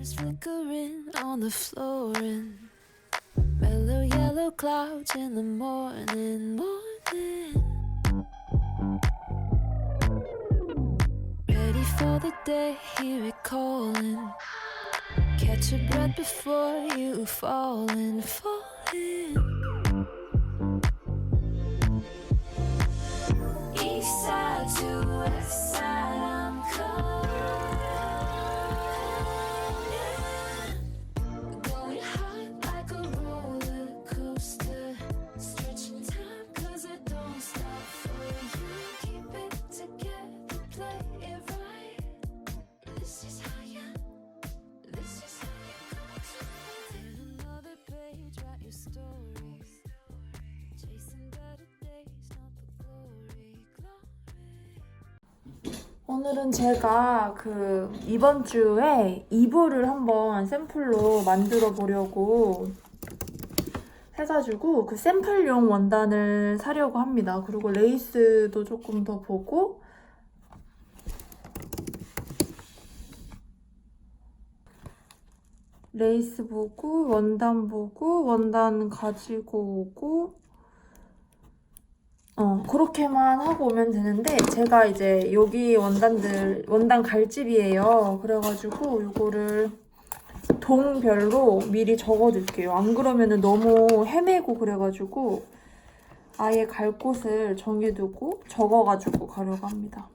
Lanterns flickering on the floor and mellow yellow clouds in the morning, morning. Ready for the day, hear it calling. Catch your breath before you falling, falling. East side to west side, 오늘은 제가 그 이번 주에 이불을 한번 샘플로 만들어 보려고 해가지고 그 샘플용 원단을 사려고 합니다. 그리고 레이스도 조금 더 보고 레이스 보고 원단 보고 원단 가지고 오고 어, 그렇게만 하고 오면 되는데, 제가 이제 여기 원단들, 원단 갈집이에요. 그래가지고 요거를 동별로 미리 적어둘게요. 안 그러면은 너무 헤매고 그래가지고 아예 갈 곳을 정해두고 적어가지고 가려고 합니다.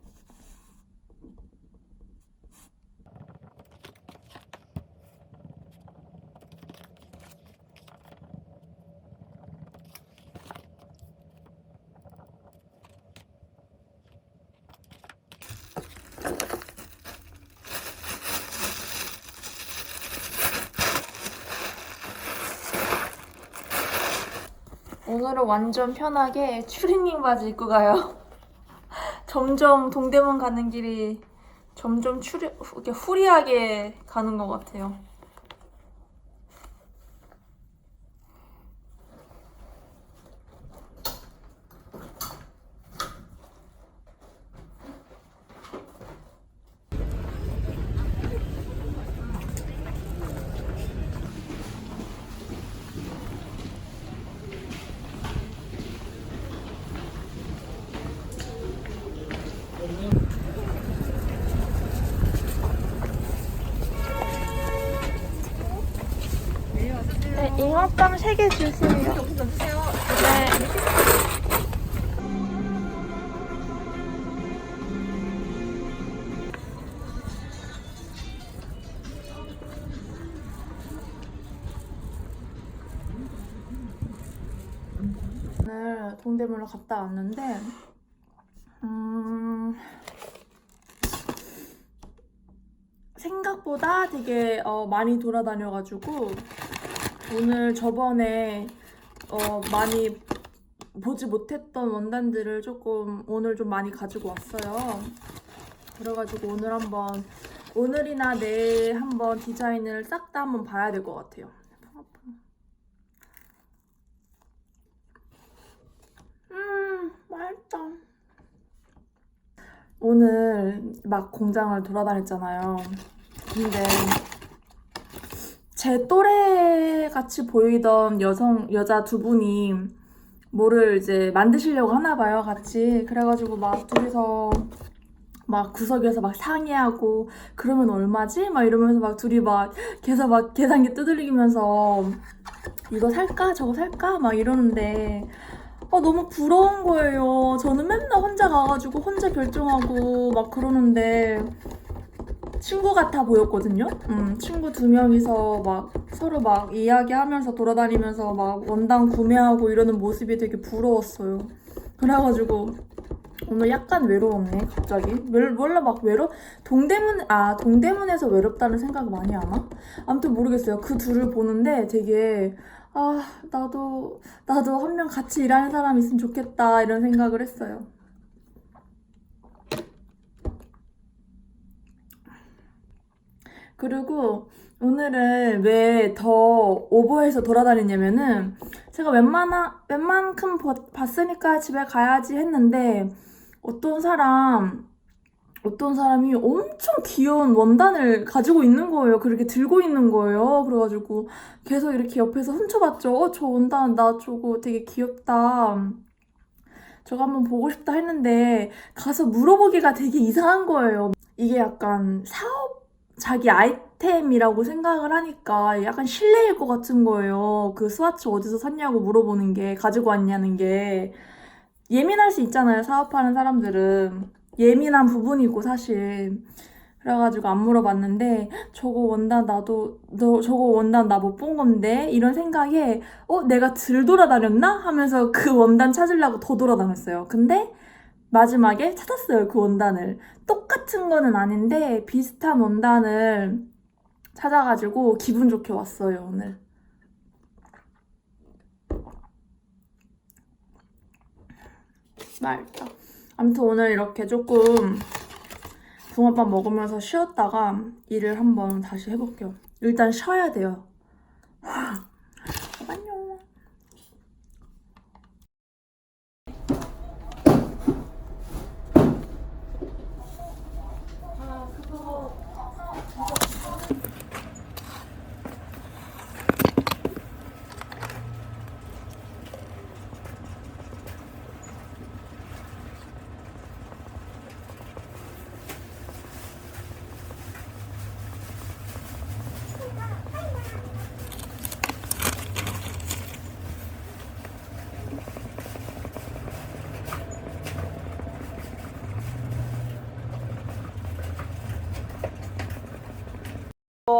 오늘은 완전 편하게 추리닝 바지 입고 가요. 점점 동대문 가는 길이 점점 추리, 후리하게 가는 것 같아요. 네, 잉어빵 3개 주세요. 네. 오늘 동대문을 갔다 왔는데, 음, 생각보다 되게 어, 많이 돌아다녀가지고, 오늘 저번에 어, 많이 보지 못했던 원단들을 조금 오늘 좀 많이 가지고 왔어요. 그래가지고 오늘 한번 오늘이나 내일 한번 디자인을 싹 다 한번 봐야 될 것 같아요. 음, 맛있다. 오늘 막 공장을 돌아다녔잖아요. 근데 제 또래 같이 보이던 여성 여자 두 분이 뭐를 이제 만드시려고 하나 봐요 같이. 그래가지고 막 둘이서 막 구석에서 막 상의하고 그러면 얼마지? 막 이러면서 막 둘이 막 계속 막 계산기 두들기면서 이거 살까? 저거 살까? 막 이러는데 아 너무 부러운 거예요. 저는 맨날 혼자 가가지고 혼자 결정하고 막 그러는데 친구 같아 보였거든요. 음, 친구 두 명이서 막 서로 막 이야기하면서 돌아다니면서 막 원단 구매하고 이러는 모습이 되게 부러웠어요. 그래가지고 오늘 약간 외로웠네, 갑자기. 뭘- 몰라, 막 외로, 동대문, 아, 동대문에서 외롭다는 생각 많이 안 와? 아무튼 모르겠어요. 그 둘을 보는데 되게, 아, 나도, 나도 한 명 같이 일하는 사람 있으면 좋겠다, 이런 생각을 했어요. 그리고 오늘은 왜 더 오버해서 돌아다녔냐면은 제가 웬만한 웬만큼 버- 봤으니까 집에 가야지 했는데 어떤 사람 어떤 사람이 엄청 귀여운 원단을 가지고 있는 거예요. 그렇게 들고 있는 거예요. 그래가지고 계속 이렇게 옆에서 훔쳐봤죠. 어, 저 원단 나 저거 되게 귀엽다. 저거 한번 보고 싶다 했는데 가서 물어보기가 되게 이상한 거예요. 이게 약간 사업 자기 아이템이라고 생각을 하니까 약간 실례일 것 같은 거예요. 그 스와치 어디서 샀냐고 물어보는 게 가지고 왔냐는 게 예민할 수 있잖아요. 사업하는 사람들은 예민한 부분이고 사실 그래가지고 안 물어봤는데 저거 원단 나도 너 저거 원단 나 못 본 건데 이런 생각에 어 내가 들 돌아다녔나 하면서 그 원단 찾으려고 더 돌아다녔어요. 근데 마지막에 찾았어요 그 원단을 똑같은 거는 아닌데 비슷한 원단을 찾아가지고 기분 좋게 왔어요 오늘. 맛있다. 아무튼 오늘 이렇게 조금 붕어빵 먹으면서 쉬었다가 일을 한번 다시 해볼게요. 일단 쉬어야 돼요. 안녕.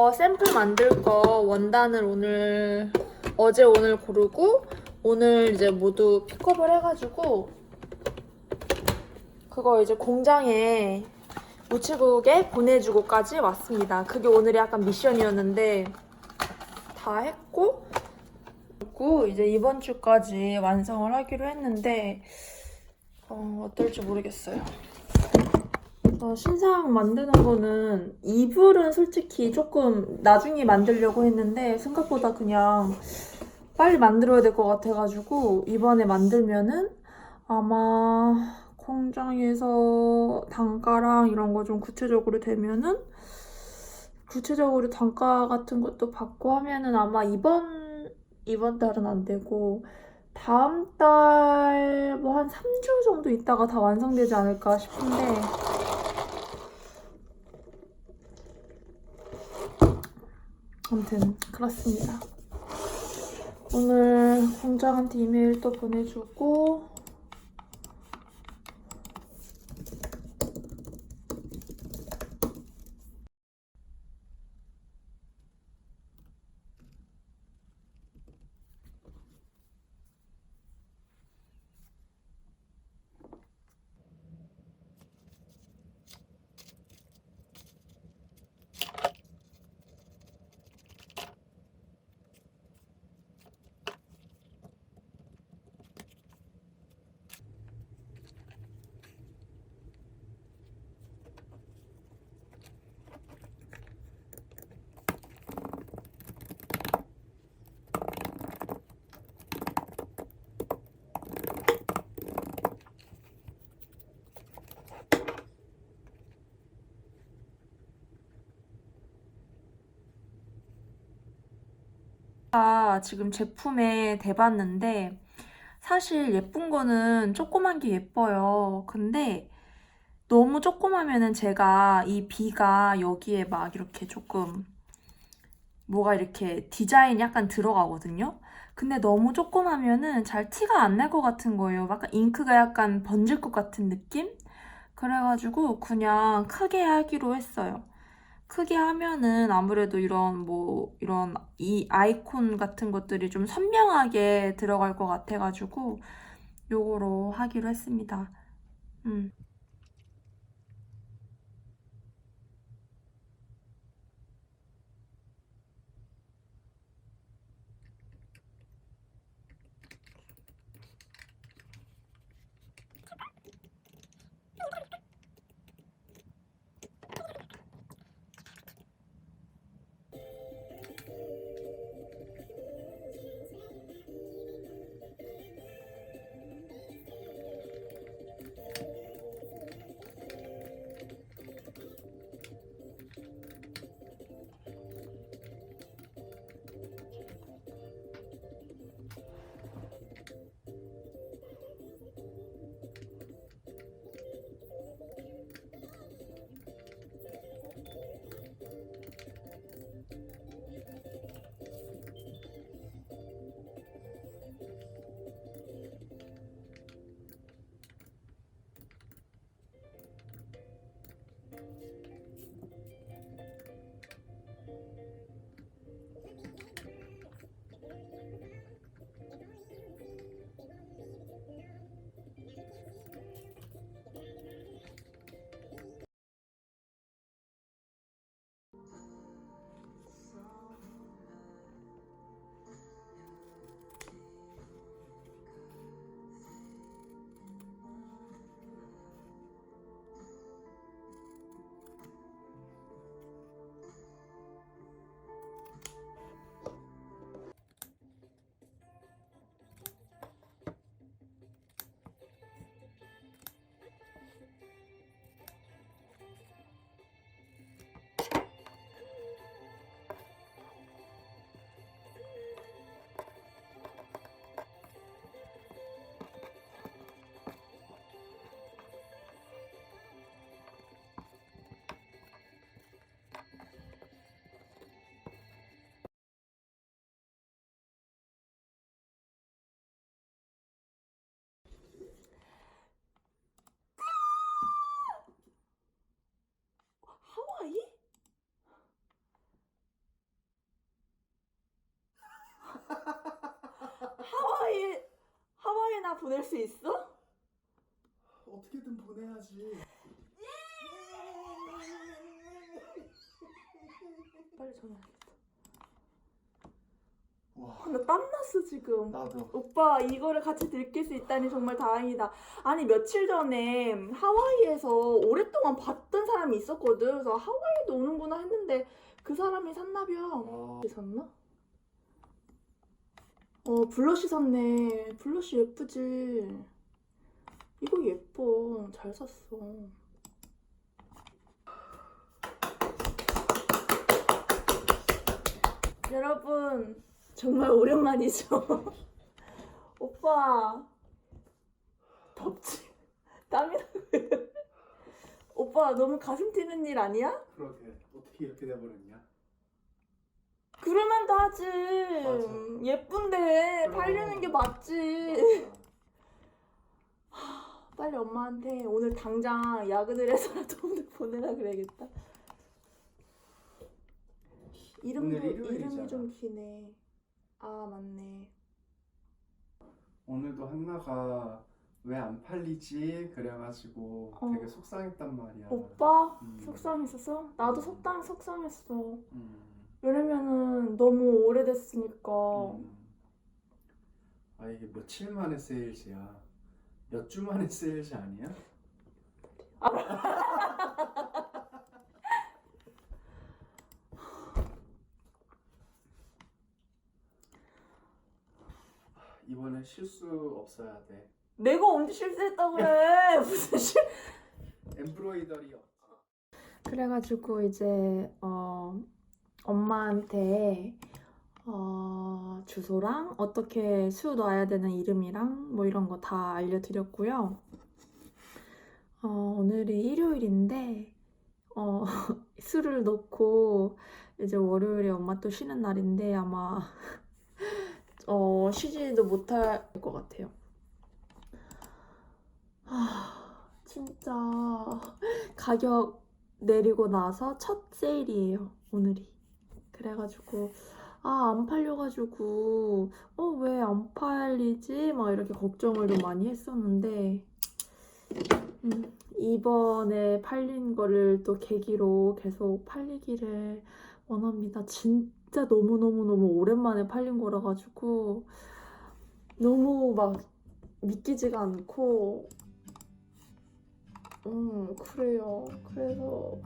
어, 샘플 만들 거 원단을 오늘 어제 오늘 고르고 오늘 이제 모두 픽업을 해가지고 그거 이제 공장에 우체국에 보내주고까지 왔습니다. 그게 오늘의 약간 미션이었는데 다 했고 그리고 이제 이번 주까지 완성을 하기로 했는데 어, 어떨지 모르겠어요. 어, 신상 만드는 거는 이불은 솔직히 조금 나중에 만들려고 했는데 생각보다 그냥 빨리 만들어야 될 것 같아가지고 이번에 만들면은 아마 공장에서 단가랑 이런 거 좀 구체적으로 되면은 구체적으로 단가 같은 것도 받고 하면은 아마 이번 이번 달은 안 되고 다음 달 뭐 한 3주 정도 있다가 다 완성되지 않을까 싶은데 아무튼 그렇습니다. 오늘 공장한테 이메일 또 보내주고 아, 지금 제품에 대봤는데 사실 예쁜 거는 조그만 게 예뻐요. 근데 너무 조그마면은 제가 이 비가 여기에 막 이렇게 조금 뭐가 이렇게 디자인 약간 들어가거든요. 근데 너무 조그마면은 잘 티가 안 날 것 같은 거예요. 약간 잉크가 약간 번질 것 같은 느낌? 그래가지고 그냥 크게 하기로 했어요. 크게 하면은 아무래도 이런 뭐 이런 이 아이콘 같은 것들이 좀 선명하게 들어갈 것 같아가지고 요거로 하기로 했습니다. 음. 보낼 수 있어? 어떻게든 보내야지. 빨리 전화해야겠다. 와, 아, 나 땀났어 지금. 나도. 오빠 이거를 같이 들킬 수 있다니 정말 다행이다. 아니 며칠 전에 하와이에서 오랫동안 봤던 사람이 있었거든. 그래서 하와이도 오는구나 했는데 그 사람이 샀나벼. 와, 샀나? 어 블러쉬 샀네. 블러쉬 예쁘지. 이거 예뻐. 잘 샀어. 여러분 정말 오랜만이죠. 오빠 덥지? 땀이 나고. 오빠 너무 가슴 튀는 일 아니야? 그러게. 어떻게 이렇게 돼버렸냐? 그러면 도 하지. 맞아. 예쁜데. 팔리는 게 맞지. 빨리 엄마한테 오늘 당장 야근을 해서라도 오늘 보내라 그래야겠다. 이름도 오늘 일요일이잖아. 이름이 좀 기네. 아 맞네. 오늘도 한나가 왜 안 팔리지? 그래가지고 어. 되게 속상했단 말이야. 오빠 음. 속상했었어? 나도 음. 속상 속상했어. 음. 왜냐면은 너무 오래됐으니까. 음. 아 이게 며칠 만에 세일즈야. 몇 주 만에 세일즈 아니야? 이번에 실수 없어야 돼. 내가 언제 실수했다고 그래? 무슨 실? 엠브로이더리 그래가지고 이제 어 엄마한테 어 주소랑 어떻게 수 놔야 되는 이름이랑 뭐 이런 거 다 알려드렸고요. 어 오늘이 일요일인데 어 수를 넣고 이제 월요일에 엄마 또 쉬는 날인데 아마 어 쉬지도 못할 것 같아요. 아 진짜 가격 내리고 나서 첫 세일이에요, 오늘이. 그래가지고, 아, 안 팔려가지고, 어, 왜 안 팔리지? 막 이렇게 걱정을 좀 많이 했었는데, 음, 이번에 팔린 거를 또 계기로 계속 팔리기를 원합니다. 진짜 너무너무너무 오랜만에 팔린 거라 가지고, 너무 막 믿기지가 않고, 음, 그래요. 그래서